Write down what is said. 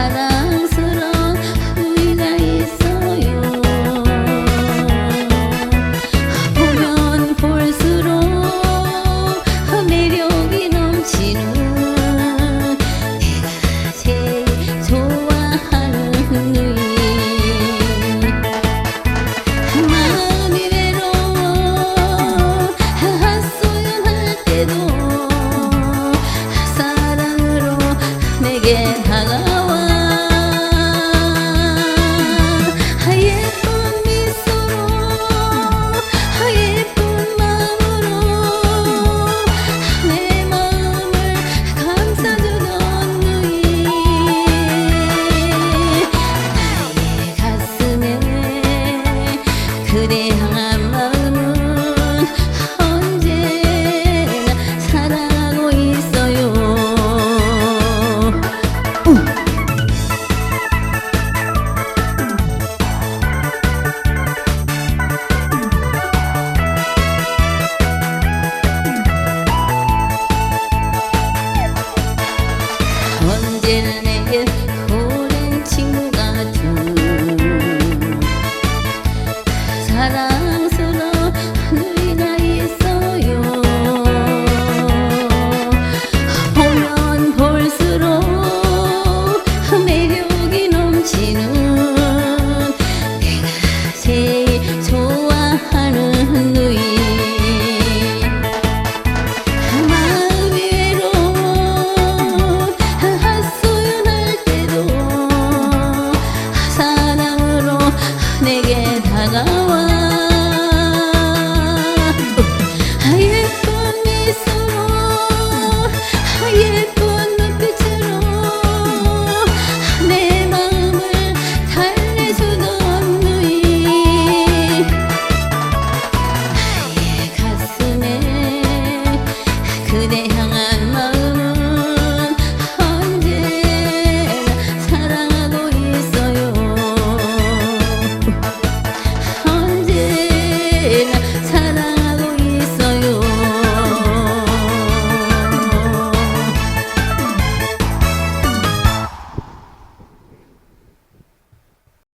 사랑스러운 의가 있어요. 보면 볼수록 매력이 넘치는 내가 제일 좋아하는 의 마음이 외로워 한소연할 때도 사랑으로 내게 다가 내게 다가와. 하얘쁜 미소로 하얘쁜 눈빛으로 내 마음을 달랠 수던 누이 가슴에 그대 향한